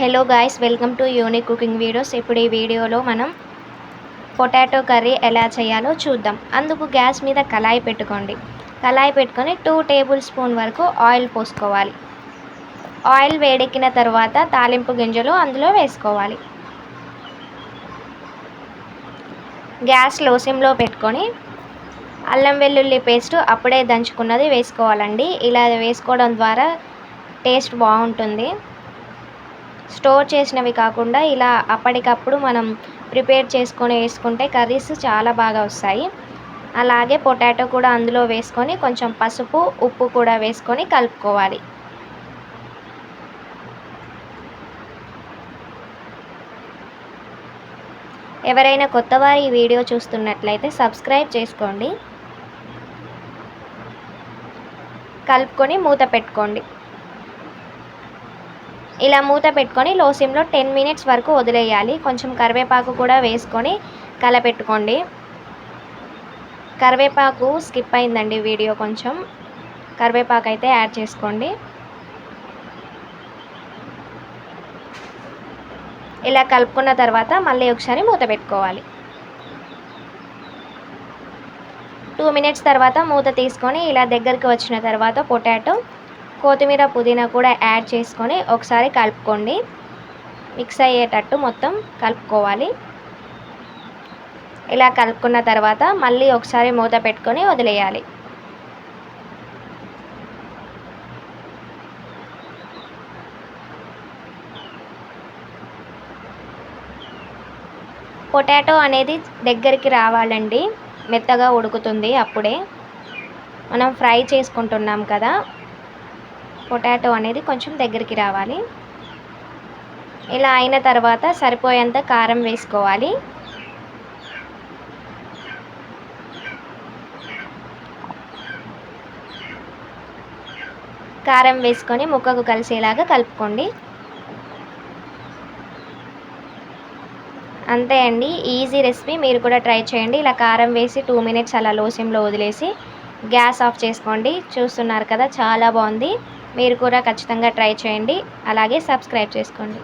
Hello guys welcome to unique cooking videos. ఇప్పుడు ఈ వీడియోలో మనం పొటాటో కర్రీ ఎలా చేయాలో చూద్దాం. అందుకు గ్యాస్ మీద కళాయి పెట్టుకోండి. కళాయి పెట్టుకొని టూ టేబుల్ స్పూన్ వరకు ఆయిల్ పోసుకోవాలి. ఆయిల్ వేడెక్కిన తర్వాత తాలింపు గింజలు అందులో వేసుకోవాలి. గ్యాస్లో పెట్టుకొని అల్లం వెల్లుల్లి పేస్ట్ అప్పుడే దంచుకున్నది వేసుకోవాలండి. ఇలా వేసుకోవడం ద్వారా టేస్ట్ బాగుంటుంది. స్టోర్ చేసినవి కాకుండా ఇలా అప్పటికప్పుడు మనం ప్రిపేర్ చేసుకొని వేసుకుంటే కర్రీస్ చాలా బాగా వస్తాయి. అలాగే పొటాటో కూడా అందులో వేసుకొని కొంచెం పసుపు ఉప్పు కూడా వేసుకొని కలుపుకోవాలి. ఎవరైనా కొత్తవారు ఈ వీడియో చూస్తున్నట్లయితే సబ్స్క్రైబ్ చేసుకోండి. కలుపుకొని మూత పెట్టుకోండి. ఇలా మూత పెట్టుకొని లో సిమ్లో టెన్ మినిట్స్ వరకు వదిలేయాలి. కొంచెం కరివేపాకు కూడా వేసుకొని కలపెట్టుకోండి. కరివేపాకు స్కిప్ అయిందండి వీడియో కొంచెం. కరివేపాకు అయితే యాడ్ చేసుకోండి. ఇలా కలుపుకున్న తర్వాత మళ్ళీ ఒకసారి మూత పెట్టుకోవాలి. టూ మినిట్స్ తర్వాత మూత తీసుకొని ఇలా దగ్గరికి వచ్చిన తర్వాత పొటాటో కొత్తిమీర పుదీనా కూడా యాడ్ చేసుకొని ఒకసారి కలుపుకోండి. మిక్స్ అయ్యేటట్టు మొత్తం కలుపుకోవాలి. ఇలా కలుపుకున్న తర్వాత మళ్ళీ ఒకసారి మూత పెట్టుకొని వదిలేయాలి. పొటాటో అనేది దగ్గరికి రావాలండి. మెత్తగా ఉడుకుతుంది అప్పుడే. మనం ఫ్రై చేసుకుంటున్నాం కదా. పొటాటో అనేది కొంచెం దగ్గరికి రావాలి. ఇలా అయిన తర్వాత సరిపోయేంత కారం వేసుకోవాలి. కారం వేసుకొని ముక్కకు కలిసేలాగా కలుపుకోండి. అంతే అండి ఈజీ రెసిపీ. మీరు కూడా ట్రై చేయండి. ఇలా కారం వేసి టూ మినిట్స్ అలా లోసింలో వదిలేసి గ్యాస్ ఆఫ్ చేసుకోండి. చూస్తున్నారు కదా చాలా బాగుంది. మీరు కూడా ఖచ్చితంగా ట్రై చేయండి. అలాగే సబ్స్క్రైబ్ చేసుకోండి.